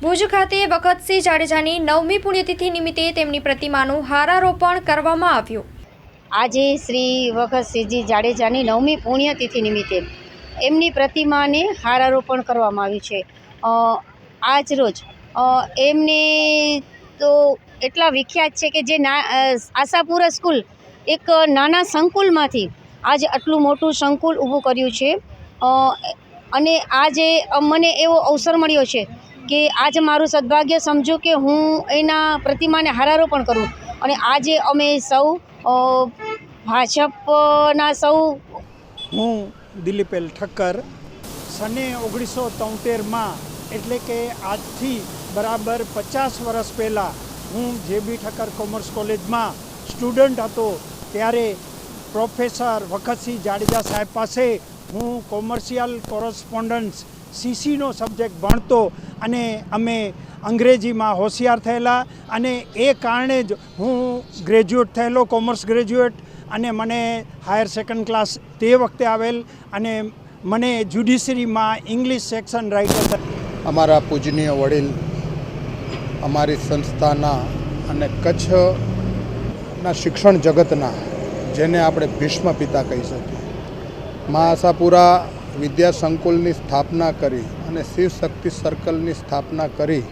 ભુજ ખાતે વખતસિંહ જાડેજાની નવમી પુણ્યતિથિ નિમિત્તે તેમની પ્રતિમાનું હારારોપણ કરવામાં આવ્યું. આજે શ્રી વખતસિંહજી જાડેજાની નવમી પુણ્યતિથિ નિમિત્તે એમની પ્રતિમાને હારારોપણ કરવામાં આવ્યું છે. આજ રોજ એમને તો એટલા વિખ્યાત છે કે જે ના આશાપુરા સ્કૂલ, એક નાના સંકુલમાંથી આજે આટલું મોટું સંકુલ ઊભું કર્યું છે. અને આજે મને એવો અવસર મળ્યો છે કે આજ મારું સદભાગ્ય સમજો કે હું એના પ્રતિમાને હારારોપણ કરું. અને આજે અમે સૌ ભાજપના સૌ હું દિલીપેલ ઠક્કર. સને ઓગણીસો તોતેરમાં એટલે કે આજથી બરાબર પચાસ વર્ષ પહેલાં હું જે બી ઠક્કર કોમર્સ કોલેજમાં સ્ટુડન્ટ હતો, ત્યારે પ્રોફેસર વખતસિંહ જાડેજા સાહેબ પાસે હું કોમર્શિયલ કોરસ્પોન્ડન્સ સીસીનો સબ્જેક્ટ ભણતો અને અમે અંગ્રેજીમાં હોશિયાર થયેલા અને એ કારણે જ હું ગ્રેજ્યુએટ થયેલો, કોમર્સ ગ્રેજ્યુએટ અને મને હાયર સેકન્ડ ક્લાસ તે વખતે આવેલ અને મને જ્યુડિશરીમાં ઇંગ્લિશ સેક્શન રાઇટર અમારા પૂજનીય વડીલ અમારી સંસ્થાના અને કચ્છના શિક્ષણ જગતના, જેને આપણે ભીષ્મ પિતા કહી શકીએ. મા આશાપુરા વિદ્યા સંકુલની સ્થાપના કરી અને શિવ શક્તિ સર્કલની સ્થાપના કરી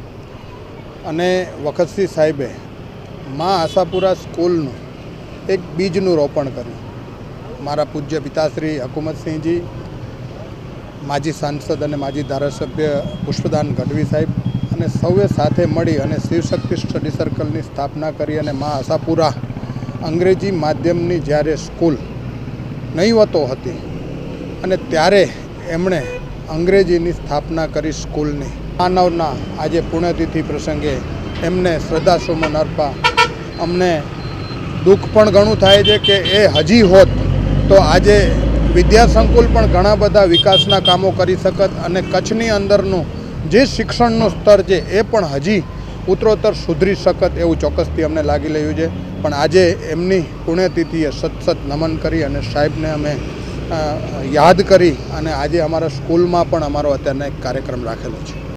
અને વખતસિંહ સાહેબે મા આશાપુરા સ્કૂલનું એક બીજનું રોપણ કર્યું. મારા પૂજ્ય પિતાશ્રી હકુમતસિંહજી, માજી સાંસદ અને માજી ધારાસભ્ય પુષ્પદાન ગઢવી સાહેબ અને સૌએ સાથે મળી અને શિવશક્તિ સ્ટડી સર્કલની સ્થાપના કરી અને મા આશાપુરા અંગ્રેજી માધ્યમની જ્યારે સ્કૂલ નહીવતો હતી અને ત્યારે એમણે અંગ્રેજીની સ્થાપના કરી સ્કૂલની. માનવના આજે પુણ્યતિથિ પ્રસંગે એમને શ્રદ્ધાસુમન અર્પા અમને દુઃખ પણ ઘણું થાય છે કે એ હજી હોત તો આજે વિદ્યાસંકુલ પણ ઘણા બધા વિકાસના કામો કરી શકત અને કચ્છની અંદરનું જે શિક્ષણનું સ્તર છે એ પણ હજી ઉત્તરોત્તર સુધરી શકત એવું ચોક્કસથી અમને લાગી રહ્યું છે. પણ આજે એમની પુણ્યતિથિએ સતસત નમન કરી અને સાહેબને અમે યાદ કરી અને આજે અમારા સ્કૂલમાં પણ અમારો અત્યારના એક કાર્યક્રમ રાખેલો છે.